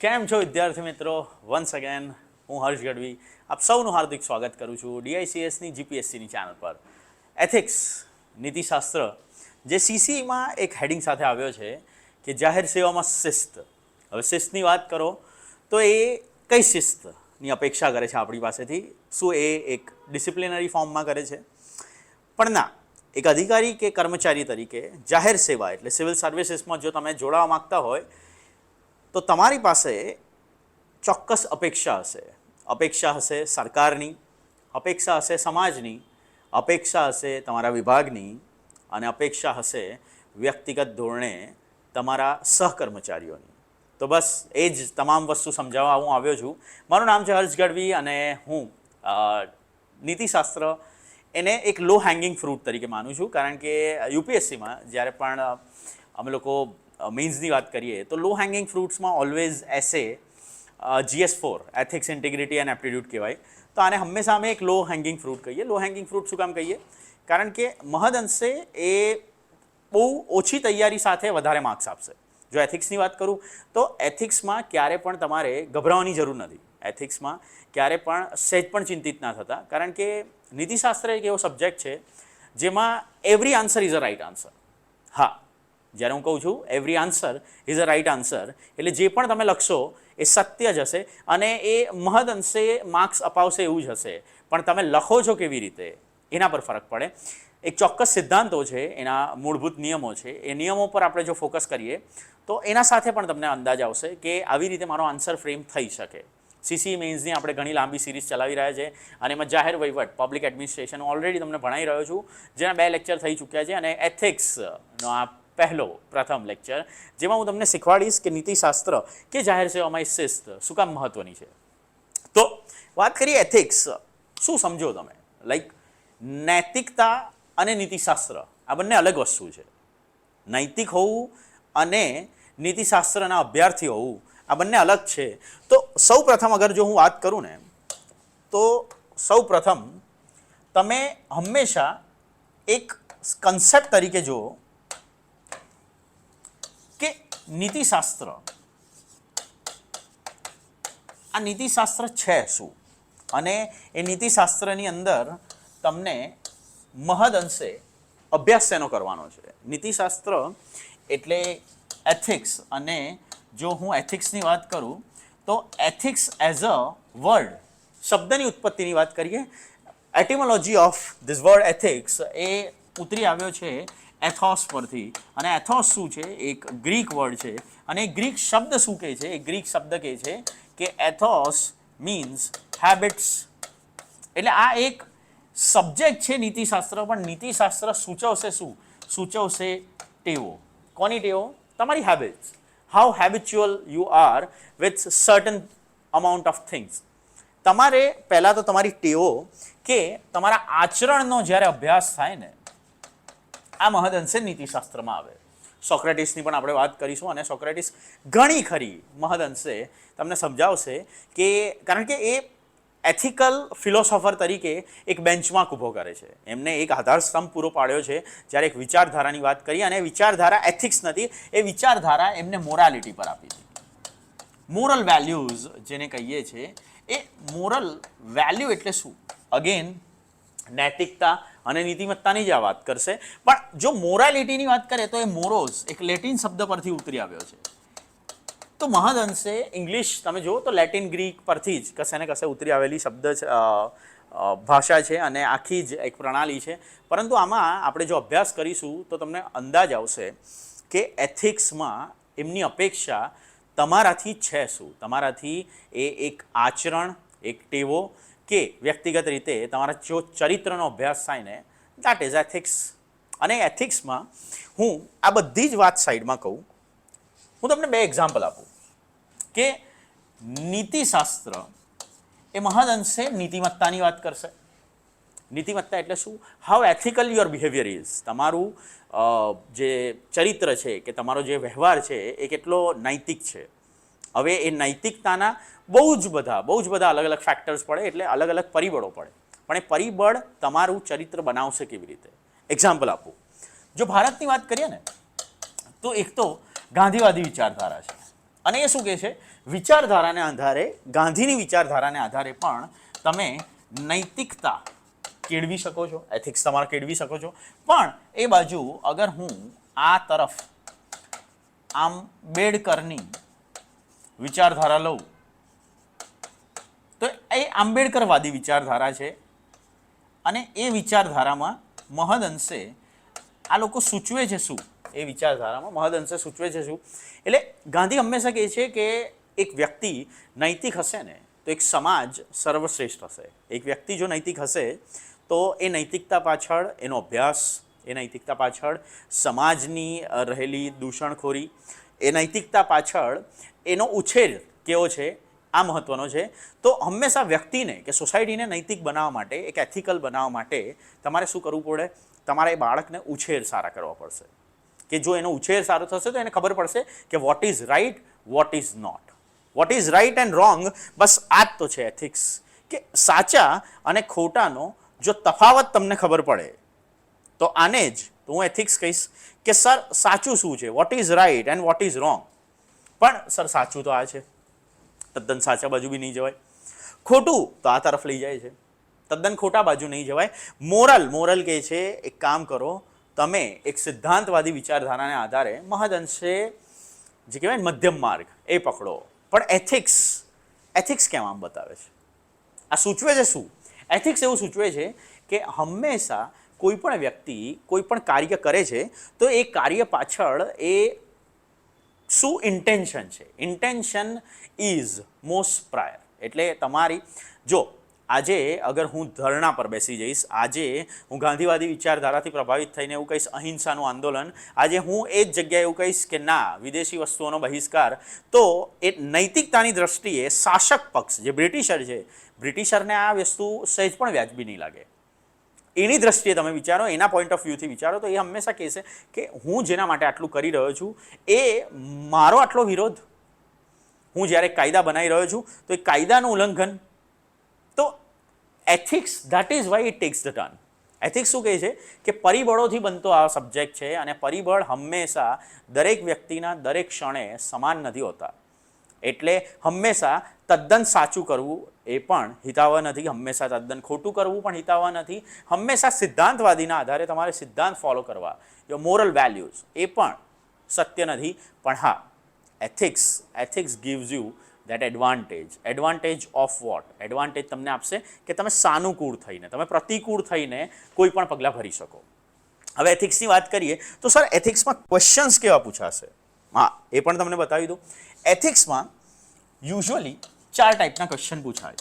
કેમ છો વિદ્યાર્થી મિત્રો? વન્સ અગેન હું હર્ષ ગઢવી. આપ સૌનું હાર્દિક સ્વાગત કરું છું ડીઆઈસીએસની જીપીએસસીની ચેનલ પર. એથિક્સ નીતિશાસ્ત્ર, જે સીસીમાં એક હેડિંગ સાથે આવ્યો છે કે જાહેર સેવામાં શિસ્ત. હવે શિસ્તની વાત કરો, તો એ કઈ શિસ્તની અપેક્ષા કરે છે આપણી પાસેથી? શું એ એક ડિસિપ્લિનરી ફોર્મમાં કરે છે? પણ ના, એક અધિકારી કે કર્મચારી તરીકે જાહેર સેવા, એટલે સિવિલ સર્વિસીસમાં જો તમે જોડાવા માંગતા હોય તો તમારી પાસે ચોક્કસ અપેક્ષા હશે. અપેક્ષા હશે સરકારની, અપેક્ષા હશે સમાજની, અપેક્ષા હશે તમારા વિભાગની અને અપેક્ષા હશે વ્યક્તિગત ધોરણે તમારા સહકર્મચારીઓની. તો બસ એ જ તમામ વસ્તુ સમજાવવા હું આવ્યો છું. મારું નામ છે હર્ષ ગઢવી અને હું નીતિશાસ્ત્ર એને એક લો હેંગિંગ ફ્રૂટ તરીકે માનું છું. કારણ કે યુપીએસસીમાં જ્યારે પણ અમે લોકો મેઇન્સની વાત કરીએ, તો low hanging ફ્રૂટ્સમાં always essay GS four ethics integrity and aptitude કહેવાય. તો આને હંમેશા અમે એક લો હેંગિંગ ફ્રૂટ કહીએ. લો હેંગિંગ ફ્રૂટ શું કામ કહીએ? કારણ કે મહદઅંશે એ બહુ ઓછી તૈયારી સાથે વધારે માર્ક્સ આપશે. જો એથિક્સની વાત કરું, તો એથિક્સમાં ક્યારે પણ તમારે ગભરાવાની જરૂર નથી. એથિક્સમાં ક્યારે પણ સહેજ પણ ચિંતિત ના થતા. કારણ કે નીતિશાસ્ત્ર એક એવો સબ્જેક્ટ છે, જેમાં every answer is a right answer હા. જ્યારે હું કહું છું every answer is a right answer એટલે જે પણ તમે લખશો, એ સત્ય જ હશે અને એ મહદ અંશે માર્ક્સ અપાવશે એવું જ હશે. પણ તમે લખો છો કેવી રીતે? એના પર ફરક પડે. એક ચોક્કસ સિદ્ધાંતો છે, એના મૂળભૂત નિયમો છે. એ નિયમો પર આપણે જો ફોકસ કરીએ, તો એના સાથે પણ તમને અંદાજ આવશે કે આવી રીતે મારો આન્સર ફ્રેમ થઈ શકે. સીસી મેન્સની આપણે ઘણી લાંબી સિરીઝ ચલાવી રહ્યા છે અને એમાં જાહેર વહીવટ પબ્લિક એડમિનિસ્ટ્રેશન ઓલરેડી તમને ભણાવી રહ્યો છું. જેના બે લેક્ચર થઈ ચૂક્યા છે અને એથિક્સનો આ પહેલો પ્રથમ લેક્ચર, જેમાં હું તમને શીખવાડીશ કે નીતિશાસ્ત્ર કે જાહેર સેવામાં શિસ્ત, શું કામ મહત્વની છે. તો વાત કરીએ એથિક્સ શું સમજો તમે? લાઈક નૈતિકતા અને નીતિશાસ્ત્ર, આ બંને અલગ વસ્તુ છે. નૈતિક હોવું અને નીતિશાસ્ત્રના અભ્યાર્થી હોવું, આ બંને અલગ છે. તો સૌ પ્રથમ અગર જો હું વાત કરું ને, તો સૌ પ્રથમ તમે હંમેશા એક કન્સેપ્ટ તરીકે જુઓ નીતિશાસ્ત્ર. આ નીતિશાસ્ત્ર છે શું? અને એ નીતિશાસ્ત્રની અંદર તમને મહદ અંશે અભ્યાસ શેનો કરવાનો છે? નીતિશાસ્ત્ર એટલે એથિક્સ અને જો હું એથિક્સની વાત કરું, તો એથિક્સ એઝ અ વર્ડ શબ્દની ઉત્પત્તિની વાત કરીએ. Etymology of this word ethics એ ઉતરી આવ્યો છે એથોસ પરથી. અને એથોસ શું છે? એક ગ્રીક વર્ડ છે. અને ગ્રીક શબ્દ શું કહે છે? એ ગ્રીક શબ્દ કહે છે કે એથોસ મીન્સ હેબિટ્સ એટલે આ એક સબ્જેક્ટ છે નીતિશાસ્ત્ર, પણ નીતિશાસ્ત્ર સૂચવશે શું? સૂચવશે ટેવો. કોની ટેવો? તમારી habits how habitual you are with certain amount of things તમારે પહેલાં તો તમારી ટેવો કે તમારા આચરણનો જ્યારે અભ્યાસ થાય ને આ મહદઅંશે નીતિશાસ્ત્રમાં આવે. સોક્રેટિસની પણ આપણે વાત કરીશું અને સોક્રેટિસ ઘણી ખરી મહદઅંશે તમને સમજાવશે કે, કારણ કે એ એથિકલ ફિલોસોફર તરીકે એક બેન્ચમાર્ક ઊભો કરે છે. એમને એક આધારસ્તંભ પૂરો પાડ્યો છે જ્યારે એક વિચારધારાની વાત કરી અને વિચારધારા એથિક્સ નથી, એ વિચારધારા એમને મોરાલિટી પર આપી હતી મોરલ વેલ્યુઝ જેને કહીએ છીએ એ મોરલ વેલ્યુ એટલે શું? અગેન નૈતિકતા અને નીતિમત્તાની જ આ વાત કરશે. પણ જો મોરાલિટીની વાત કરીએ તો એ મોરોઝ એક લેટિન શબ્દ પરથી ઉતરી આવ્યો છે. તો મહદઅંશે ઇંગ્લિશ તમે જુઓ તો લેટિન ગ્રીક પરથી જ કશે ને કશે ઉતરી આવેલી શબ્દ ભાષા છે અને આખી જ એક પ્રણાલી છે. પરંતુ આમાં આપણે જો અભ્યાસ કરીશું તો તમને અંદાજ આવશે કે એથિક્સમાં એમની અપેક્ષા તમારાથી છે શું? તમારાથી એ એક આચરણ, એક ટેવો કે વ્યક્તિગત રીતે તમારા જો ચરિત્રનો અભ્યાસ થાય ને દેટ ઇઝ એથિક્સ અને એથિક્સમાં હું આ બધી જ વાત સાઈડમાં કહું, હું તમને બે એક્ઝામ્પલ આપું. કે નીતિશાસ્ત્ર એ મહદઅંશે નીતિમત્તાની વાત કરશે. નીતિમત્તા એટલે શું? How ethical your behaviour is તમારું જે ચરિત્ર છે કે તમારો જે વ્યવહાર છે એ કેટલો નૈતિક છે. હવે એ નૈતિકતાના બહુ જ બધા, બહુ જ બધા અલગ અલગ ફેક્ટર્સ પડે એટલે અલગ અલગ પરિબળો પડે. પણ એ પરિબળ તમારું ચરિત્ર બનાવશે કેવી રીતે? એક્ઝામ્પલ આપું. જો ભારતની વાત કરીએ ને, તો એક તો ગાંધીવાદી વિચારધારા છે. અને એ શું કહે છે? વિચારધારાને આધારે, ગાંધીની વિચારધારાને આધારે પણ તમે નૈતિકતા કેળવી શકો છો એથિક્સ તમારે કેળવી શકો છો. પણ એ બાજુ અગર હું આ તરફ આંબેડકરની વિચારધારા લઉં. તો એ આંબેડકરવાદી વિચારધારા છે અને એ વિચારધારામાં મહદ અંશે આ લોકો સૂચવે છે શું? એ વિચારધારામાં મહદ અંશે સૂચવે છે શું? એટલે ગાંધી હંમેશા કહે છે કે એક વ્યક્તિ નૈતિક હશે ને, તો એક સમાજ સર્વશ્રેષ્ઠ હશે. એક વ્યક્તિ જો નૈતિક હશે, તો એ નૈતિકતા પાછળ, એનો અભ્યાસ, એ નૈતિકતા પાછળ સમાજની રહેલી દૂષણખોરી એ નૈતિકતા પાછળ એનો ઉછેર કેવો છે, આ મહત્વનો છે. તો હંમેશા વ્યક્તિને કે સોસાયટીને નૈતિક બનાવવા માટે, એક એથિકલ બનાવવા માટે તમારે શું કરવું પડે? તમારે એ બાળકને ઉછેર સારા કરવા પડશે. કે જો એનો ઉછેર સારો થશે તો એને ખબર પડશે કે what is right what is not what is right and wrong બસ આ જ તો છે એથિક્સ કે સાચા અને ખોટાનો જો તફાવત તમને ખબર પડે, તો આને જ તો હું એથિક્સ કહીશ. કે સર સાચું શું છે? What is right and what is wrong પણ સર સાચું તો આ છે. તદ્દન સાચા બાજુ બી નહીં જવાય. ખોટું તો આ તરફ લઈ જાય છે. તદ્દન ખોટા બાજુ નહીં જવાય. મોરલ મોરલ કહે છે, એક કામ કરો, તમે એક સિદ્ધાંતવાદી વિચારધારાને આધારે મહદઅંશે જે કહેવાય મધ્યમ માર્ગ, એ પકડો. પણ એથિક્સ એથિક્સ કેમ આમ બતાવે છે? આ સૂચવે છે શું? એથિક્સ એવું સૂચવે છે કે હંમેશા કોઈ પણ વ્યક્તિ કોઈ પણ કાર્ય કરે છે, તો એ કાર્ય પાછળ એ શું ઇન્ટેન્શન છે? ઇન્ટેન્શન ઇઝ મોસ્ટ પ્રાયર એટલે તમારી, જો આજે અગર હું ધરણા પર બેસી જઈશ, આજે હું ગાંધીવાદી વિચારધારાથી પ્રભાવિત થઈને એવું કહીશ, અહિંસાનું આંદોલન, આજે હું એ જ જગ્યાએ એવું કહીશ કે ના, વિદેશી વસ્તુઓનો બહિષ્કાર, તો એ નૈતિકતાની દ્રષ્ટિએ શાસક પક્ષ જે બ્રિટિશર છે, બ્રિટિશરને આ વસ્તુ સહેજ પણ વ્યાજબી નહીં લાગે. એની દ્રષ્ટિએ તમે વિચારો, એના પોઈન્ટ ઓફ વ્યૂથી વિચારો, તો એ હંમેશા કહેશે કે હું જેના માટે આટલું કરી રહ્યો છું, એ મારો આટલો વિરોધ. હું જ્યારે કાયદા બનાવી રહ્યો છું, તો એ કાયદાનું ઉલ્લંઘન. તો ethics that is why it takes the turn ethics શું કહે છે? કે પરિબળોથી બનતો આ સબ્જેક્ટ છે અને પરિબળ હંમેશા દરેક વ્યક્તિના દરેક ક્ષણે સમાન નથી હોતા. એટલે હંમેશા તદ્દન સાચું કરવું એ પણ હિતાવહ નથી, હંમેશા તદ્દન ખોટું કરવું પણ હિતાવહ નથી. હંમેશા સિદ્ધાંતવાદીના આધારે તમારે સિદ્ધાંત ફોલો કરવા. યોર મોરલ વેલ્યુઝ એ પણ સત્ય નથી. પણ હા ethics ethics gives you that advantage advantage of what advantage તમને આપશે કે તમે સાનુકૂળ થઈને, તમે પ્રતિકૂળ થઈને કોઈ પણ પગલાં ભરી શકો. હવે એથિક્સની વાત કરીએ તો સર એથિક્સમાં ક્વેશ્ચન્સ કેવા પૂછાશે? હા, એ પણ તમને બતાવી દઉં. એથિક્સમાં યુઝ્યુઅલી ચાર ટાઈપના ક્વેશ્ચન પૂછાય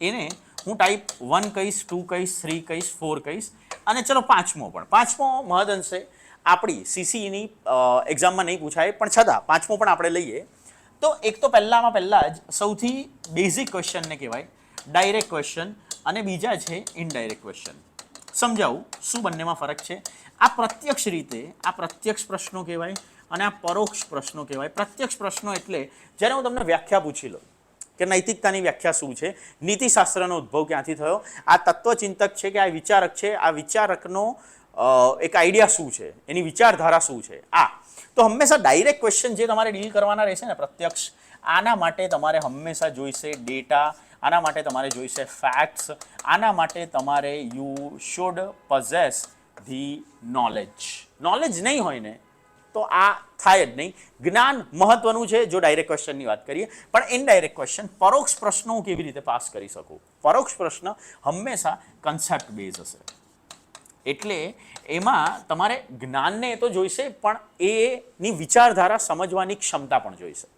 એને હું ટાઈપ વન કહીશ ટુ કહીશ થ્રી કહીશ ફોર કહીશ, અને ચલો પાંચમો પણ. પાંચમો મહદ અંશે આપણી સીસીઈની એક્ઝામમાં નહીં પૂછાય, પણ છતાં પાંચમો પણ આપણે લઈએ. તો એક તો પહેલાંમાં પહેલાં જ સૌથી બેઝિક ક્વેશ્ચનને કહેવાય ડાયરેક્ટ ક્વેશ્ચન અને બીજા છે ઇનડાયરેક્ટ ક્વેશ્ચન સમજાવું? શું બંનેમાં ફરક છે? આ પ્રત્યક્ષ રીતે, આ પ્રત્યક્ષ પ્રશ્નો કહેવાય અને આ પરોક્ષ પ્રશ્નો કહેવાય. પ્રત્યક્ષ પ્રશ્નો એટલે જ્યારે હું તમને વ્યાખ્યા પૂછી લઉં કે નૈતિકતાની વ્યાખ્યા શું છે, નીતિશાસ્ત્રનો ઉદ્ભવ ક્યાંથી થયો, આ તત્વચિંતક છે કે આ વિચારક છે, આ વિચારકનો એક આઈડિયા શું છે, એની વિચારધારા શું છે, આ. તો હંમેશા ડાયરેક્ટ ક્વેશ્ચન જે તમારે ડીલ કરવાના રહેશે ને પ્રત્યક્ષ, આના માટે તમારે હંમેશા જોઈશે ડેટા આના માટે તમારે જોઈશે ફેક્ટ્સ આના માટે તમારે you should possess the knowledge knowledge નહીં હોય ને તો આ થાય જ નહીં. જ્ઞાન મહત્વનું છે, જો ડાયરેક્ટ ક્વેશ્ચનની વાત કરીએ. પણ ઇનડાયરેક્ટ ક્વેશ્ચન પરોક્ષ પ્રશ્નો હું કેવી રીતે પાસ કરી શકું? પરોક્ષ પ્રશ્ન હંમેશા કન્સેપ્ટ બેઝ હશે. એટલે એમાં તમારે જ્ઞાનને એ તો જોઈશે, પણ એની વિચારધારા સમજવાની ક્ષમતા પણ જોઈશે.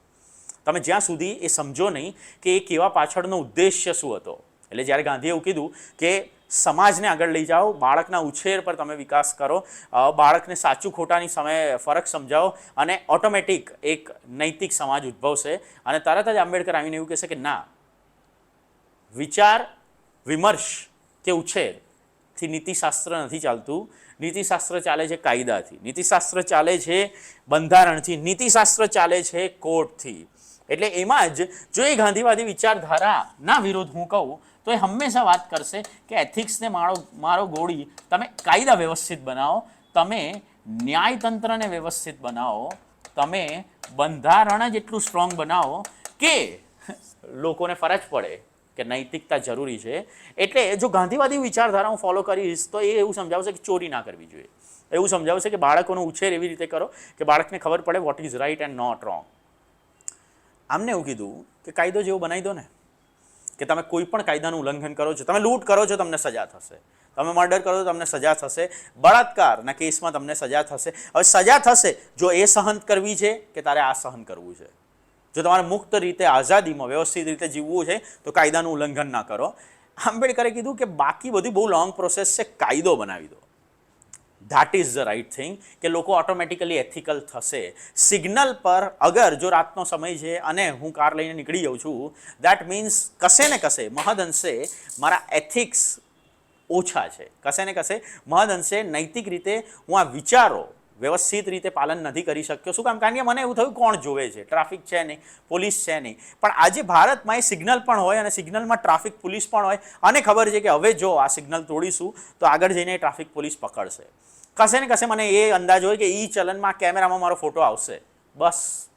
તમે જ્યાં સુધી એ સમજો નહીં કે એ કેવા પાછળનો ઉદ્દેશ્ય શું હતો. એટલે જ્યારે ગાંધીએ એવું કીધું કે સમાજને આગળ લઈ જાઓ, બાળકના ઉછેર પર તમે વિકાસ કરો બાળકને સાચું ખોટાની સમયે ફરક સમજાવો અને ઓટોમેટિક એક નૈતિક સમાજ ઉદ્ભવશે. અને તરત જ આંબેડકર આવીને એવું કહેશે કે ના, વિચાર, વિમર્શ કે ઉછેરથી નીતિશાસ્ત્ર નથી ચાલતું. નીતિશાસ્ત્ર ચાલે છે કાયદાથી. નીતિશાસ્ત્ર ચાલે છે બંધારણથી. નીતિશાસ્ત્ર ચાલે છે કોર્ટથી. એટલે એમાં જ જો એ ગાંધીવાદી વિચારધારાના વિરોધ હું કહું તો એ હંમેશા વાત કરશે કે એથિક્સને મારો મારો ગોળી તમે કાયદા વ્યવસ્થિત બનાવો, તમે ન્યાયતંત્રને વ્યવસ્થિત બનાવો, તમે બંધારણ જ એટલું સ્ટ્રોંગ બનાવો કે લોકોને ફરજ પડે કે નૈતિકતા જરૂરી છે. એટલે જો ગાંધીવાદી વિચારધારા હું ફોલો કરીશ, તો એ એવું સમજાવશે કે ચોરી ના કરવી જોઈએ. એવું સમજાવશે કે બાળકોનો ઉછેર એવી રીતે કરો કે બાળકને ખબર પડે what is right and not wrong આમને એવું કીધું કે કાયદો જેવો બનાવી દો ને. કે તમે કોઈ પણ કાયદાનું ઉલ્લંઘન કરો છો, તમે લૂંટ કરો છો, તમને સજા થશે. તમે મર્ડર કરો તમને સજા થશે. બળાત્કારના કેસમાં તમને સજા થશે. હવે સજા થશે, જો એ સહન કરવી છે કે તારે આ સહન કરવું છે? જો તમારે મુક્ત રીતે, આઝાદીમાં વ્યવસ્થિત રીતે જીવવું છે, તો કાયદાનું ઉલ્લંઘન ના કરો. આંબેડકરે કીધું કે બાકી બધી બહુ લોંગ પ્રોસેસ છે, કાયદો બનાવી દો. That is the right thing કે લોકો ઓટોમેટિકલી એથિકલ થશે. સિગ્નલ પર અગર જો રાતનો સમય છે અને હું કાર લઈને નીકળી જાઉં છું દેટ મીન્સ કશે ને કશે મહદઅંશે મારા એથિક્સ ઓછા છે. કશે ને કશે મહદઅંશે નૈતિક રીતે હું આ વિચારો વ્યવસ્થિત રીતે પાલન નથી કરી શક્યો. શું કામ? કારણ કે મને એવું થયું કોણ જોવે છે? ટ્રાફિક છે નહીં પોલીસ છે નહીં. પણ આજે ભારતમાં એ સિગ્નલ પણ હોય અને સિગ્નલમાં ટ્રાફિક પોલીસ પણ હોય. અને ખબર છે કે હવે જો આ સિગ્નલ તોડીશું, તો આગળ જઈને ટ્રાફિક પોલીસ પકડશે. કશે ને કશે મને એ અંદાજ હોય કે એ ચલનમાં, કેમેરામાં મારો ફોટો આવશે. બસ.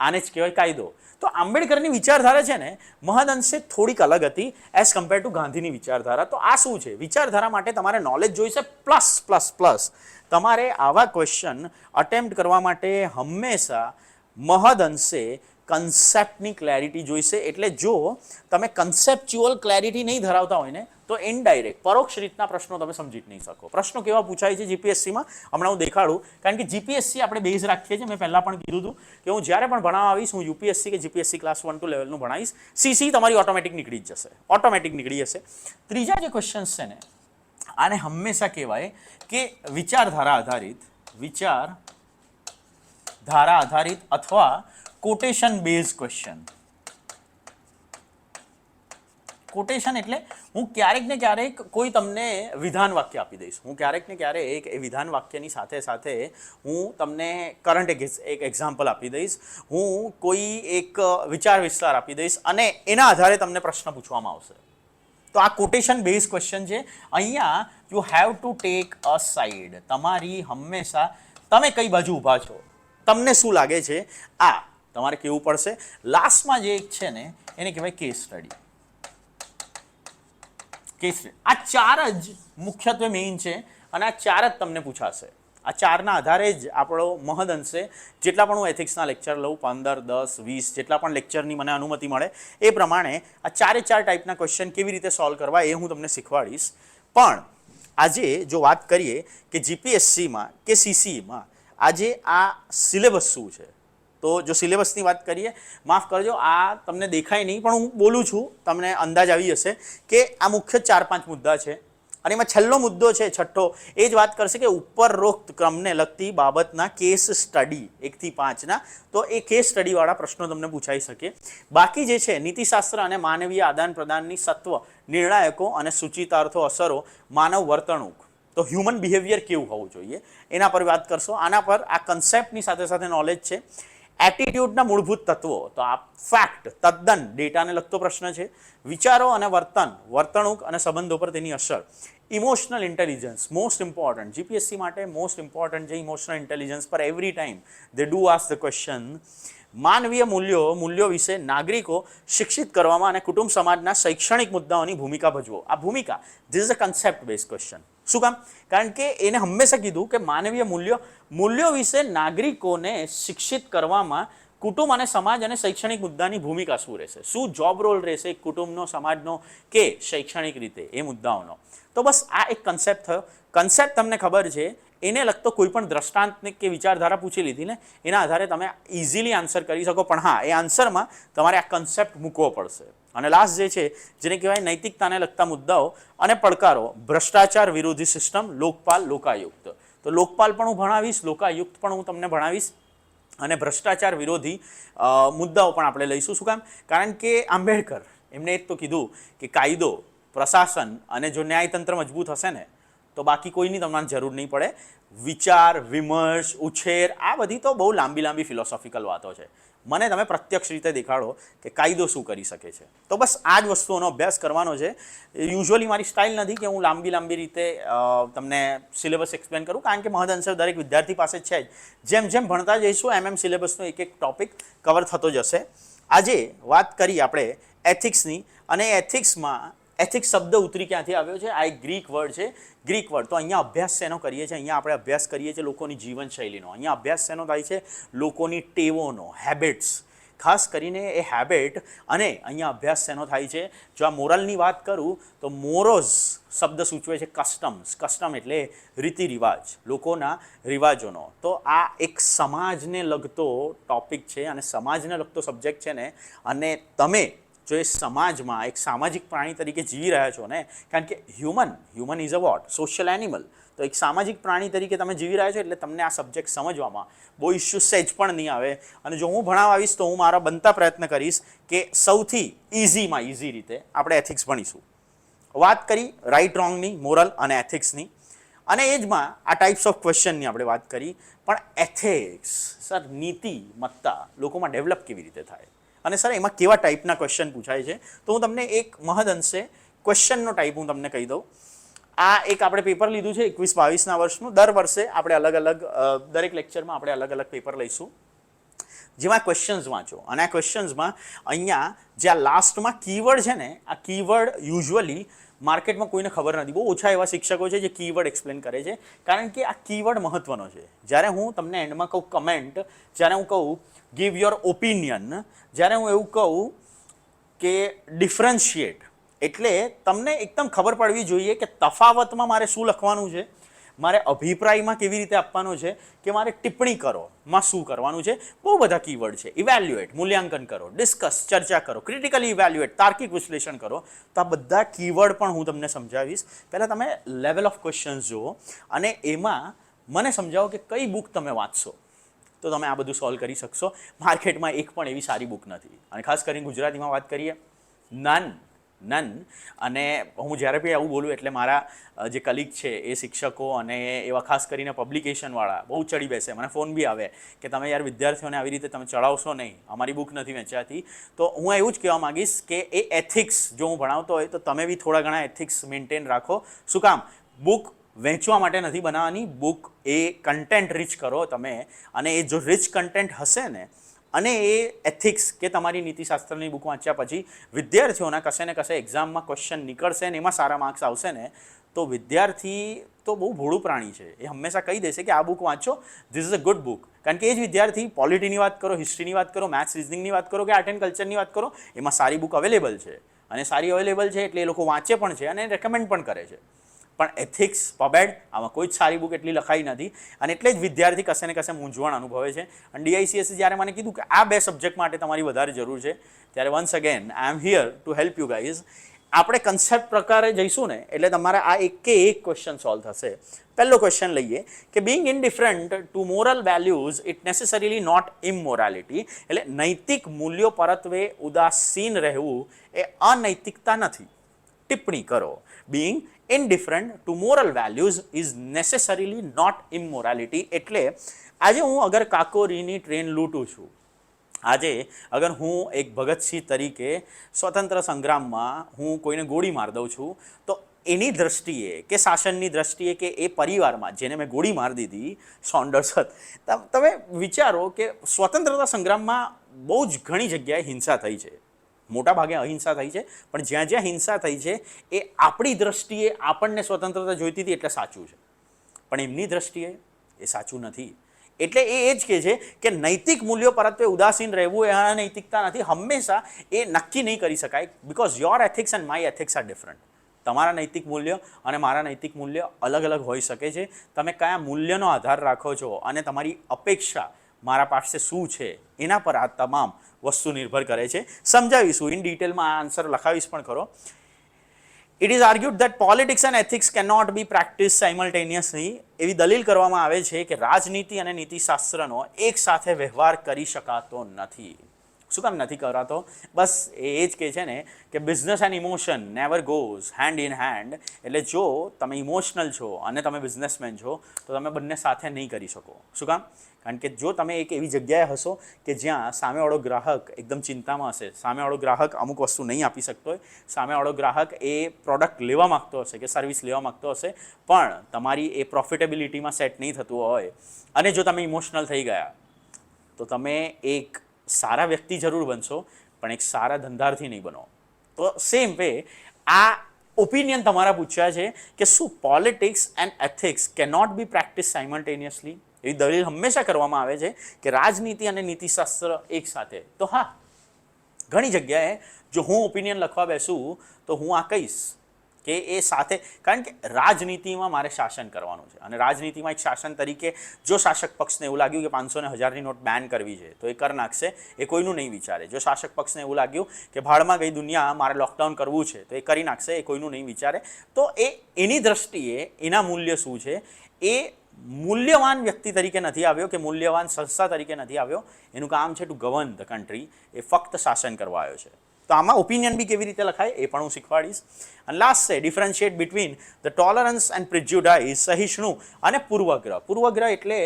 આને જ કહેવાય કાયદો. તો આંબેડકરની વિચારધારા છે ને મહદઅંશે થોડીક અલગ હતી એઝ કમ્પેર ટુ ગાંધીની વિચારધારા. તો આ શું છે? વિચારધારા માટે તમારે નોલેજ જોઈશે પ્લસ પ્લસ પ્લસ તમારે આવા ક્વેશ્ચન અટેમ્પ્ટ કરવા માટે હંમેશા મહદઅંશે કન્સેપ્ટની ક્લેરિટી જોઈશે એટલે જો તમે કન્સેપ્ચ્યુઅલ ક્લેરિટી નહીં ધરાવતા હોય ને, તો ઇનડાયરેક્ટ પરોક્ષ રીતના પ્રશ્નો તમે સમજી જ નહીં શકો. પ્રશ્નો કેવા પૂછાય છે જીપીએસસીમાં હમણાં હું દેખાડું, કારણ કે જીપીએસસી આપણે બેઝ રાખીએ છીએ. મેં પહેલાં પણ કીધું હતું કે હું જ્યારે પણ ભણાવવા આવીશ, હું યુપીએસસી કે જીપીએસસી ક્લાસ વન ટુ લેવલનું ભણાવીશ સીસી તમારી ઓટોમેટિક નીકળી જ જશે. ઓટોમેટિક નીકળી જશે. ત્રીજા જે ક્વેશ્ચન્સ છે ને, આને હંમેશા કહેવાય કે વિચારધારા આધારિત વિચાર ધારા આધારિત અથવા કોટેશન બેઝ ક્વેશ્ચન કોટેશન એટલે હું ક્યારેક ને ક્યારેક કોઈ તમને વિધાન વાક્ય આપી દઈશ. હું ક્યારેક ને ક્યારેક એ વિધાન વાક્યની સાથે સાથે હું તમને કરંટ એક એક એક્ઝામ્પલ આપી દઈશ. હું કોઈ એક વિચાર વિસ્તાર આપી દઈશ અને એના આધારે તમને પ્રશ્ન પૂછવામાં આવશે. તો આ કોટેશન બેઝ ક્વેશ્ચન છે. અહીંયા you have to take a side તમારી હંમેશા, તમે કઈ બાજુ ઊભા છો? તમને શું લાગે છે? આ તમારે કેવું પડશે? લાસ્ટમાં જે એક છે ને, એને કહેવાય કેસ સ્ટડી કેસ આ ચાર જ મુખ્યત્વે મેઇન છે અને આ ચાર જ તમને પૂછાશે. આ ચારના આધારે જ આપણો મહદ અંશે જેટલા પણ હું એથિક્સના લેક્ચર લઉં, પંદર, દસ, વીસ, જેટલા પણ લેક્ચરની મને અનુમતિ મળે, એ પ્રમાણે આ ચારે ચાર ટાઈપના ક્વેશ્ચન કેવી રીતે સોલ્વ કરવા એ હું તમને શીખવાડીશ. પણ આજે જો વાત કરીએ કે જીપીએસસીમાં કે સીસીમાં આજે આ સિલેબસ શું છે? તો જો સિલેબસની વાત કરીએ, માફ કરજો, આ તમને દેખાય નહીં, પણ હું બોલું છું, તમને અંદાજ આવી જશે કે આ મુખ્ય ચાર પાંચ મુદ્દા છે. અને એમાં છેલ્લો મુદ્દો છે, છઠ્ઠો, એ જ વાત કરશે કે ઉપરોક્ત ક્રમને લગતી બાબતના કેસ સ્ટડી એકથી પાંચના. તો એ કેસ સ્ટડીવાળા પ્રશ્નો તમને પૂછાઈ શકે. બાકી જે છે, નીતિશાસ્ત્ર અને માનવીય આદાન પ્રદાનની સત્વ, નિર્ણાયકો અને સૂચિતાર્થો અસરો, માનવ વર્તણૂક. તો હ્યુમન બિહેવિયર કેવું હોવું જોઈએ? એના પર વાત કરશો. આના પર આ કન્સેપ્ટની સાથે સાથે નોલેજ છે. એટીટ્યૂડના મૂળભૂત તત્વો. તો આ ફેક્ટ તદ્દન ડેટાને લગતો પ્રશ્ન છે. વિચારો અને વર્તન, વર્તણૂક અને સંબંધો પર તેની અસર. Emotional intelligence most important GPSC માટે મોસ્ટ ઇમ્પોર્ટન્ટ જે ઇમોશનલ ઇન્ટેલિજન્સ પર every time they do ask the question માનવીય મૂલ્યો મૂલ્યો વિશે નાગરિકો શિક્ષિત કરવામાં અને કુટુંબ સમાજના શૈક્ષણિક મુદ્દાઓની ભૂમિકા ભજવો. આ ભૂમિકા this is a concept base question શું કામ? કારણ કે એને હંમેશા કીધું કે માનવીય મૂલ્યો મૂલ્યો વિશે નાગરિકોને શિક્ષિત કરવામાં કુટુંબ અને સમાજ અને શૈક્ષણિક મુદ્દાની ભૂમિકા શું રહેશે? શું જોબ રોલ રહેશે કુટુંબનો, સમાજનો કે શૈક્ષણિક રીતે એ મુદ્દાઓનો? તો બસ આ એક કન્સેપ્ટ થયો. કન્સેપ્ટ તમને ખબર છે, એને લગતો કોઈ પણ દ્રષ્ટાંતને કે વિચારધારા પૂછી લીધી ને, એના આધારે તમે ઇઝીલી આન્સર કરી શકો. પણ હા, એ આન્સરમાં તમારે આ કન્સેપ્ટ મૂકવો પડશે. અને લાસ્ટ જે છે, જેને કહેવાય નૈતિકતાને લગતા મુદ્દાઓ અને પડકારો, ભ્રષ્ટાચાર વિરોધી સિસ્ટમ લોકપાલ, લોકાયુક્ત. તો લોકપાલ પણ હું ભણાવીશ, લોકાયુક્ત પણ હું તમને ભણાવીશ અને ભ્રષ્ટાચાર વિરોધી મુદ્દાઓ પણ આપણે લઈશું. શું કામ? કારણ કે આંબેડકર, એમણે એક તો કીધું કે કાયદો, પ્રશાસન અને જો ન્યાયતંત્ર મજબૂત હશે ને, તો બાકી કોઈની તમને જરૂર નહીં પડે. વિચાર, વિમર્શ, ઉછેર, આ બધી તો બહુ લાંબી લાંબી ફિલોસોફિકલ વાતો છે. મને તમે પ્રત્યક્ષ રીતે દેખાડો કે કાયદો શું કરી શકે છે. તો બસ આ જ વસ્તુઓનો અભ્યાસ કરવાનો છે. યુઝ્યુઅલી મારી સ્ટાઇલ નથી કે હું લાંબી લાંબી રીતે તમને સિલેબસ એક્સપ્લેન કરું, કારણ કે મહદઅંશે દરેક વિદ્યાર્થી પાસે છે જ. જેમ જેમ ભણતા જઈશું, એમ એમ સિલેબસનો એક એક ટોપિક કવર થતો જશે. આજે વાત કરી આપણે એથિક્સની અને એથિક્સમાં એથિક્સ શબ્દ ઉતરી ક્યાંથી આવ્યો છે? આ એક ગ્રીક વર્ડ છે. Greek word. તો અહીંયા અભ્યાસ શેનો કરીએ છીએ? અહીંયા આપણે અભ્યાસ કરીએ છીએ લોકોની જીવનશૈલીનો. અહીંયા અભ્યાસ શેનો થાય છે? લોકોની ટેવોનો હેબિટ્સ ખાસ કરીને એ હેબિટ અને અહીંયા અભ્યાસ શેનો થાય છે? જો આ મોરલની વાત કરું, તો મોરોઝ શબ્દ સૂચવે છે કસ્ટમ્સ કસ્ટમ એટલે રીતિ રિવાજ લોકોના રિવાજોનો. તો આ એક સમાજને લગતો ટોપિક છે અને સમાજને લગતો સબ્જેક્ટ છે ને. અને તમે જો એ સમાજમાં એક સામાજિક પ્રાણી તરીકે જીવી રહ્યા છો ને, કારણ કે human human is a what social animal તો એક સામાજિક પ્રાણી તરીકે તમે જીવી રહ્યા છો એટલે તમને આ સબ્જેક્ટ સમજવામાં બહુ ઇસ્યુ સેજ પણ નહીં આવે. અને જો હું ભણાવ આવીશ તો હું મારા બનતા પ્રયત્ન કરીશ કે સૌથી ઇઝીમાં ઇઝી રીતે આપણે એથિક્સ ભણીશું. વાત કરી રાઈટ રોંગની મોરલ અને એથિક્સની અને એ જમાં આ ટાઈપ્સ ઓફ ક્વેશ્ચનની આપણે વાત કરી. પણ એથિક્સ સર, નીતિ, મત્તા, લોકોમાં ડેવલપ કેવી રીતે થાય? અને સર, એમાં કેવા ટાઈપના ક્વેશ્ચન પૂછાય છે? તો હું તમને એક મહદ અંશે ક્વેશ્ચનનો ટાઈપ હું તમને કહી દઉં. આ એક આપણે પેપર લીધું છે, એકવીસ બાવીસના વર્ષનું. દર વર્ષે આપણે અલગ અલગ દરેક લેક્ચરમાં આપણે અલગ અલગ પેપર લઈશું. જેમાં ક્વેશ્ચન્સ વાંચો. અને આ ક્વેશ્ચન્સમાં અહીંયા જે આ લાસ્ટમાં કીવર્ડ છે ને, આ કીવર્ડ યુઝ્યુઅલી માર્કેટમાં કોઈને ખબર નથી. બહુ ઓછા એવા શિક્ષકો છે જે કીવર્ડ એક્સપ્લેન કરે છે. કારણ કે આ કીવર્ડ મહત્વનો છે. જ્યારે હું તમને એન્ડમાં કહું કમેન્ટ જ્યારે હું કહું ગીવ યોર ઓપિનિયન જ્યારે હું એવું કહું કે ડિફરન્શિએટ એટલે તમને એકદમ ખબર પડવી જોઈએ કે તફાવતમાં મારે શું લખવાનું છે. મારે અભિપ્રાયમાં કેવી રીતે આપવાનો છે કે મારે ટિપ્પણી કરો, માં શું કરવાનું છે, બહુ બધા કીવર્ડ છે. ઇવેલ્યુએટ મૂલ્યાંકન કરો ડિસ્કસ ચર્ચા કરો ક્રિટિકલી ઇવેલ્યુએટ તાર્કિક વિશ્લેષણ કરો. તો આ બધા કીવર્ડ પણ હું તમને સમજાવીશ. પહેલાં તમે લેવલ ઓફ ક્વેશ્ચન્સ જુઓ અને એમાં મને સમજાવો કે કઈ બુક તમે વાંચશો. તો તમે આ બધું સોલ્વ કરી શકશો. માર્કેટમાં એક પણ એવી સારી બુક નથી. અને ખાસ કરીને ગુજરાતીમાં વાત કરીએ નન નન. અને હું જ્યારે બી આવું બોલું એટલે મારા જે કલીગ છે એ શિક્ષકો અને એવા ખાસ કરીને પબ્લિકેશનવાળા બહુ ચડી બેસે. મને ફોન બી આવે કે તમે યાર વિદ્યાર્થીઓને આવી રીતે તમે ચડાવશો નહીં. અમારી બુક નથી વેચાતી. તો હું એવું જ કહેવા માંગીશ કે એ એથિક્સ જો હું ભણાવતો હોય તો તમે બી થોડા ઘણા એથિક્સ મેન્ટેન રાખો. શું કામ? બુક વેચવા માટે નથી બનાવવાની. બુક એ કન્ટેન્ટ રીચ કરો તમે. અને એ જો રિચ કન્ટેન્ટ હશે ને અને એ એથિક્સ કે તમારી નીતિશાસ્ત્રની બુક વાંચ્યા પછી વિદ્યાર્થીઓના કશે ને કશે એક્ઝામમાં ક્વેશ્ચન નીકળશે ને એમાં સારા માર્ક્સ આવશે ને, તો વિદ્યાર્થી તો બહુ ભોળું પ્રાણી છે. એ હંમેશા કહી દેશે કે આ બુક વાંચો this is a good book કારણ કે એ જ વિદ્યાર્થી પોલિટીની વાત કરો હિસ્ટ્રીની વાત કરો મેથ્સ રિઝનિંગની વાત કરો કે આર્ટ એન્ડ કલ્ચરની વાત કરો, એમાં સારી બુક અવેલેબલ છે. અને સારી અવેલેબલ છે એટલે એ લોકો વાંચે પણ છે અને રેકમેન્ડ પણ કરે છે. પણ એથિક્સ પબેડ, આમાં કોઈ જ સારી બુક એટલી લખાઈ નથી. અને એટલે જ વિદ્યાર્થી કશે ને કશે મૂંઝવણ અનુભવે છે. અને ડીઆઈસીએસ જ્યારે મને કીધું કે આ બે સબ્જેક્ટ માટે તમારી વધારે જરૂર છે, ત્યારે once again I am here to help you guys આપણે કન્સેપ્ટ પ્રકારે જઈશું ને, એટલે તમારે આ એક કે એક ક્વેશ્ચન સોલ્વ થશે. પહેલો ક્વેશ્ચન લઈએ કે being indifferent to moral values it necessarily not immorality એટલે નૈતિક મૂલ્યો પરત્વે ઉદાસીન રહેવું એ અનૈતિકતા નથી. ટિપ્પણી કરો. Being indifferent to moral values is necessarily not immorality એટલે આજે હું અગર કાકોરીની ટ્રેન લૂંટું છું, આજે અગર હું એક ભગતસિંહ તરીકે સ્વતંત્ર સંગ્રામમાં હું કોઈને ગોળી માર દઉં છું, તો એની દ્રષ્ટિએ કે શાસનની દ્રષ્ટિએ કે એ પરિવારમાં જેને મેં ગોળી માર દીધી સોન્ડર્સ તમે વિચારો કે સ્વતંત્રતા સંગ્રામમાં બહુ જ ઘણી જગ્યાએ હિંસા થઈ છે. મોટા ભાગે અહિંસા થઈ છે. પણ જ્યાં જ્યાં હિંસા થઈ છે, એ આપણી દ્રષ્ટિએ આપણને સ્વતંત્રતા જોઈતી હતી એટલે સાચું છે. પણ એમની દ્રષ્ટિએ એ સાચું નથી. એટલે એ એ જ કહે છે કે નૈતિક મૂલ્યો પરત્વે ઉદાસીન રહેવું એ અનૈતિકતા નથી. હંમેશા એ નક્કી નહીં કરી શકાય because your ethics and my ethics are different તમારા નૈતિક મૂલ્ય અને મારા નૈતિક મૂલ્ય અલગ અલગ હોઈ શકે છે. તમે કયા મૂલ્યનો આધાર રાખો છો અને તમારી અપેક્ષા મારા પાસે શું છે, એના પર આ તમામ વસ્તુ નિર્ભર કરે છે. સમજાવીશું ઇન ડિટેલમાં આ આન્સર લખાવીશ પણ ખરો. It is argued that politics and ethics can not be practice simultaneously એવી દલીલ કરવામાં આવે છે કે રાજનીતિ અને નીતિશાસ્ત્રનો એક સાથે વ્યવહાર કરી શકાતો નથી. શું કામ નથી કરાતો? બસ એ જ કહે છે ને કે business and emotion never goes hand in hand એટલે જો તમે ઇમોશનલ છો અને તમે બિઝનેસમેન છો, તો તમે બંને સાથે નહીં કરી શકો. શું કામ? કારણ કે જો તમે એક એવી જગ્યાએ હશો કે જ્યાં સામેવાળો ગ્રાહક એકદમ ચિંતામાં હશે, સામેવાળો ગ્રાહક અમુક વસ્તુ નહીં આપી શકતો હોય, સામેવાળો ગ્રાહક એ પ્રોડક્ટ લેવા માગતો હશે કે સર્વિસ લેવા માગતો હશે, પણ તમારી એ પ્રોફિટેબિલિટીમાં સેટ નહીં થતું હોય અને જો તમે ઇમોશનલ થઈ ગયા, તો તમે એક સારા વ્યક્તિ જરૂર બનશો, પણ એક સારા ધંધાર્થી નહીં બનો. તો સેમ વે આ ઓપિનિયન તમારા પૂછ્યા છે કે શું પોલિટિક્સ એન્ડ એથિક્સ કે નોટ બી પ્રેક્ટિસ સાયમલ્ટેનિયસલી એવી દલીલ હંમેશા કરવામાં આવે છે કે રાજનીતિ અને નીતિશાસ્ત્ર એક સાથે. તો હા, ઘણી જગ્યાએ જો હું ઓપિનિયન લખવા બેસું, તો હું આ કહીશ. કે એ સાથે, કારણ કે રાજનીતિમાં મારે શાસન કરવાનું છે. અને રાજનીતિમાં એક શાસન તરીકે જો શાસક પક્ષને એવું લાગ્યું કે પાંચસો ને હજારની નોટ બેન કરવી છે, તો એ કર નાખશે, એ કોઈનું નહીં વિચારે. જો શાસક પક્ષને એવું લાગ્યું કે ભાડમાં ગઈ દુનિયા, મારે લોકડાઉન કરવું છે, તો એ કરી નાખશે, એ કોઈનું નહીં વિચારે, તો એ એની દ્રષ્ટિએ એના મૂલ્ય શું છે? એ મૂલ્યવાન વ્યક્તિ તરીકે નથી આવ્યો કે મૂલ્યવાન સંસ્થા તરીકે નથી આવ્યો? એનું કામ છે ટુ ગવર્ન ધ કન્ટ્રી એ ફક્ત શાસન કરવા આવ્યો છે. તો આમાં ઓપિનિયન બી કેવી રીતે લખાય એ પણ હું શીખવાડીશ. અને લાસ્ટ છે differentiate between the tolerance and prejudice સહિષ્ણુ અને પૂર્વગ્રહ. પૂર્વગ્રહ એટલે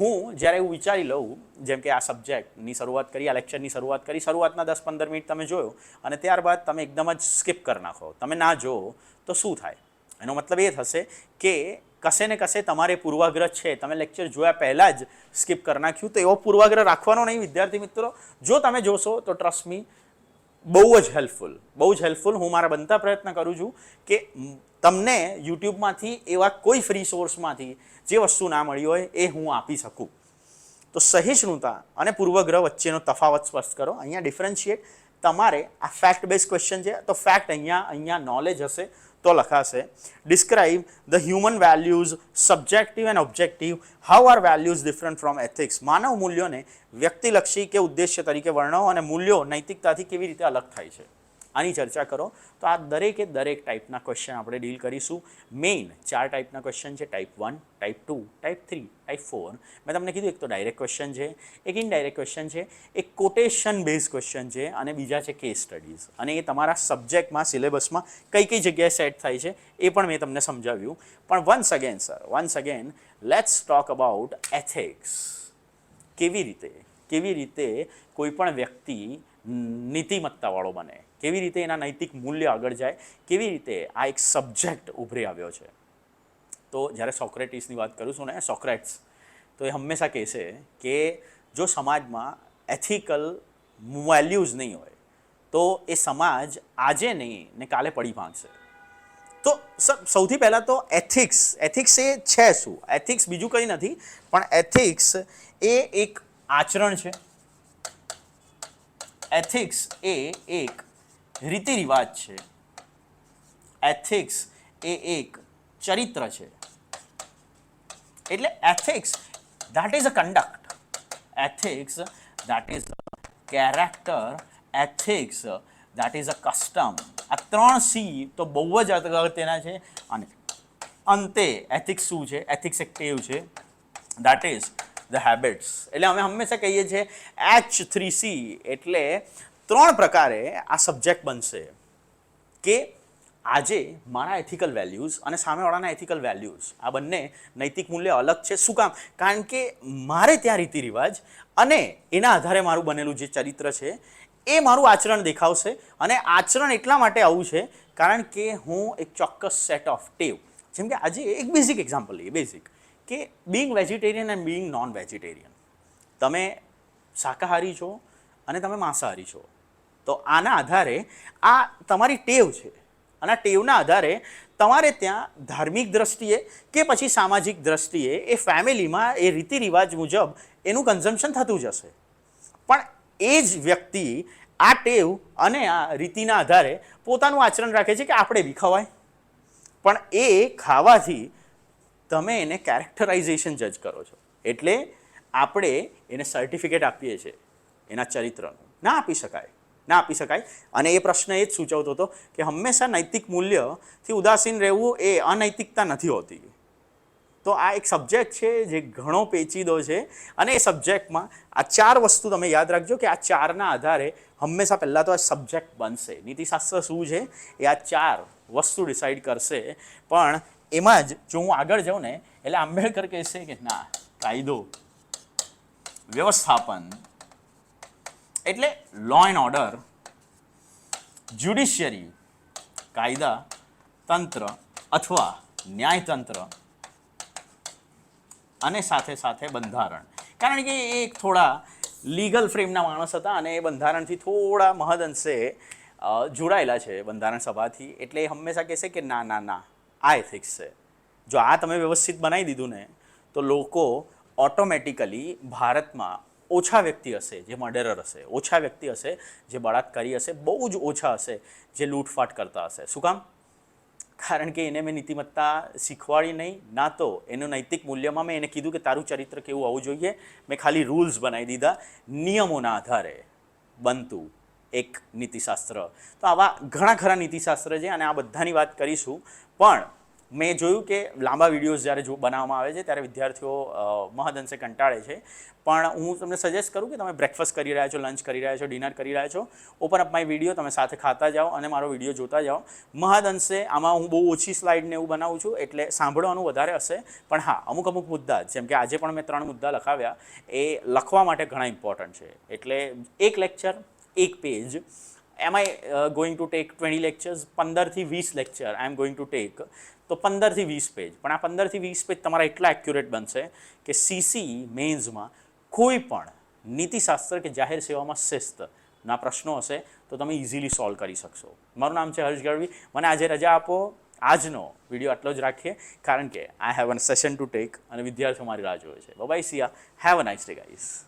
હું જ્યારે એવું વિચારી લઉં, જેમ કે આ સબ્જેક્ટની શરૂઆત કરી, આ લેક્ચરની શરૂઆત કરી, શરૂઆતના દસ પંદર મિનિટ તમે જોયો, અને ત્યારબાદ તમે એકદમ જ સ્કીપ કરી નાખો. તમે ના જો તો શું થાય? એનો મતલબ એ થશે કે કશે ને કશે તમારે પૂર્વાગ્રહ છે. તમે લેક્ચર જોયા પહેલાં જ સ્કીપ કરી નાખ્યું. તો એવો પૂર્વાગ્રહ રાખવાનો નહીં, વિદ્યાર્થી મિત્રો. જો તમે જોશો, તો ટ્રસ્ટ મી બહુ જ હેલ્પફુલ બહુ જ હેલ્પફુલ હું મારા બનતા પ્રયત્ન કરું છું કે તમને યુટ્યુબમાંથી એવા કોઈ ફ્રી સોર્સમાંથી જે વસ્તુ ના મળી હોય એ હું આપી શકું. તો સહિષ્ણુતા અને પૂર્વગ્રહ વચ્ચેનો તફાવત સ્પષ્ટ કરો. અહીંયા ડિફરન્શિએટ તમારે આ ફેક્ટ બેઝ ક્વેશ્ચન છે, તો ફેક્ટ અહીંયા અહીંયા નોલેજ હશે, તો લખાશે. Describe the human values subjective and objective how are values different from ethics માનવ મૂલ્યોને વ્યક્તિલક્ષી કે ઉદ્દેશ્ય તરીકે વર્ણવો અને મૂલ્યો નૈતિકતાથી કેવી રીતે અલગ થાય છે? આની ચર્ચા કરો. તો આ દરેકે દરેક ટાઈપના ક્વેશ્ચન આપણે ડીલ કરીશું. મેઇન ચાર ટાઈપના ક્વેશ્ચન છે. Type one type two type three type four મેં તમને કીધું એક તો ડાયરેક્ટ ક્વેશ્ચન છે, એક ઇનડાયરેક્ટ ક્વેશ્ચન છે, એક કોટેશન બેઝ ક્વેશ્ચન છે અને બીજા છે કેસ સ્ટડીઝ અને એ તમારા સબ્જેક્ટમાં સિલેબસમાં કઈ કઈ જગ્યાએ સેટ થાય છે એ પણ મેં તમને સમજાવ્યું. પણ once again sir once again let's talk about ethics કેવી રીતે કેવી રીતે કોઈ પણ વ્યક્તિ નીતિમત્તાવાળો બને? કેવી રીતે એના નૈતિક મૂલ્ય આગળ જાય, કેવી રીતે આ એક સબ્જેક્ટ ઉભરી આવ્યો છે. તો જ્યારે સોક્રેટિસની વાત કરું છું ને, સોક્રેટ્સ, તો એ હંમેશા કહેશે કે જો સમાજમાં એથિકલ વેલ્યુઝ નહીં હોય, તો એ સમાજ આજે નહીં ને કાલે પડી ભાંગશે. તો સૌથી પહેલાં તો એથિક્સ એથિક્સ એ છે શું? એથિક્સ બીજું કંઈ નથી, પણ એથિક્સ એ એક આચરણ છે. એથિક્સ એ એક રીતિ રિવાજ છે. એથિક્સ એ એક ચરિત્ર છે. એટલે ethics that is a conduct. Ethics, that is a character. Ethics, that is a custom. આ ત્રણ સી તો બહુ જ અગત્યના છે અને અંતે એથિક્સ શું છે? એથિક્સ એક ટેવ છે. દેટ ઇઝ ધ હેબિટ્સ એટલે અમે હંમેશા કહીએ છીએ એચ થ્રી સી એટલે ત્રણ પ્રકારે આ સબ્જેક્ટ બનશે કે આજે મારા એથિકલ વેલ્યુઝ અને સામેવાળાના એથિકલ વેલ્યુઝ આ બંને નૈતિક મૂલ્ય અલગ છે. શું કામ? કારણ કે મારે ત્યાં રીતિ રિવાજ અને એના આધારે મારું બનેલું જે ચરિત્ર છે એ મારું આચરણ દેખાવશે અને આચરણ એટલા માટે આવું છે કારણ કે હું એક ચોક્કસ સેટ ઓફ ટેવ. જેમ કે આજે એક બેઝિક એક્ઝામ્પલ લઈએ બેઝિક કે being vegetarian and being non vegetarian તમે શાકાહારી છો અને તમે માંસાહારી છો. તો આના આધારે આ તમારી ટેવ છે. અને આ ટેવના આધારે તમારે ત્યાં ધાર્મિક દ્રષ્ટિએ કે પછી સામાજિક દ્રષ્ટિએ એ ફેમિલીમાં એ રીતિ રિવાજ મુજબ એનું કન્ઝમ્પશન થતું જશે. પણ એ જ વ્યક્તિ આ ટેવ અને આ રીતિના આધારે પોતાનું આચરણ રાખે છે કે આપણે બી ખવાય. પણ એ ખાવાથી તમે એને કેરેક્ટરાઇઝેશન જજ કરો છો. એટલે આપણે એને સર્ટિફિકેટ આપીએ છીએ. એના ચરિત્રનું. ના આપી શકાય. ના આપી શકાય. અને એ પ્રશ્ન એ જ સૂચવતો હતો કે હંમેશા નૈતિક મૂલ્યથી ઉદાસીન રહેવું એ અનૈતિકતા નથી હોતી. તો આ એક સબ્જેક્ટ છે જે ઘણો પેચીદો છે અને એ સબ્જેક્ટમાં આ ચાર વસ્તુ તમે યાદ રાખજો કે આ ચારના આધારે હંમેશા પહેલાં તો આ સબ્જેક્ટ બનશે. નીતિશાસ્ત્ર શું છે? એ આ ચાર વસ્તુ ડિસાઈડ કરશે. પણ એમાં જ જો હું આગળ જાઉં ને, એટલે આંબેડકર કહેશે કે ના, કાયદો, વ્યવસ્થાપન એટલે લો એન્ડ ઓર્ડર જ્યુડિશિયરી કાયદા, તંત્ર અથવા ન્યાયતંત્ર અને સાથે સાથે બંધારણ. કારણ કે એ એક થોડા લીગલ ફ્રેમના માણસ હતા અને એ બંધારણથી થોડા મહદઅંશે અંશે જોડાયેલા છે બંધારણ સભાથી. એટલે એ હંમેશા કહેશે કે ના ના ના, આ એથિક્સ છે. જો આ તમે વ્યવસ્થિત બનાવી દીધું ને, તો લોકો ઓટોમેટિકલી ભારતમાં ઓછા વ્યક્તિ હશે જે મર્ડરર હશે. ઓછા વ્યક્તિ હશે, જે બળાત્કારી હશે, બહુ જ ઓછા હશે, જે લૂંટફાટ કરતા હશે. શું કામ? કારણ કે એને મેં નીતિમત્તા શીખવાડી નહીં, ના તો એનું નૈતિક મૂલ્યમાં મેં એને કીધું કે તારું ચરિત્ર કેવું હોવું જોઈએ. મેં ખાલી રૂલ્સ બનાવી દીધા. નિયમોના આધારે બનતું એક નીતિશાસ્ત્ર. તો આવા ઘણા ખરા નીતિશાસ્ત્ર છે, અને આ બધાની વાત કરીશું. પણ મેં જોયું કે લાંબા વિડીયોઝ જ્યારે જો બનાવવામાં આવે છે, ત્યારે વિદ્યાર્થીઓ મહદઅંશે કંટાળે છે. પણ હું તમને સજેસ્ટ કરું કે તમે બ્રેકફાસ્ટ કરી રહ્યા છો લંચ કરી રહ્યા છો ડિનર કરી રહ્યા છો. ઓપન અપ માય વીડિયો તમે સાથે ખાતા જાઓ અને મારો વીડિયો જોતા જાઓ. મહદઅંશે આમાં હું બહુ ઓછી સ્લાઇડને એવું બનાવું છું, એટલે સાંભળવાનું વધારે હશે. પણ હા, અમુક અમુક મુદ્દા, જેમ કે આજે પણ મેં ત્રણ મુદ્દા લખાવ્યા, એ લખવા માટે ઘણા ઇમ્પોર્ટન્ટ છે. એટલે એક લેક્ચર એક page M I going to take twenty lectures પંદરથી વીસ lecture I am going to take તો પંદરથી વીસ પેજ પણ આ પંદરથી વીસ પેજ તમારા એટલા એક્યુરેટ બનશે કે સીસી મેન્સમાં કોઈ પણ નીતિશાસ્ત્ર કે જાહેર સેવામાં શિસ્ત ના પ્રશ્નો હશે તો તમે ઇઝીલી સોલ્વ કરી શકશો. મારું નામ છે હર્ષ ગઢવી. મને આજે રજા આપો. આજનો વીડિયો આટલો જ રાખીએ. કારણ કે I have an session to take અને વિદ્યાર્થીઓ મારી રાહ જોવે છે. Bye see ya have a nice day guys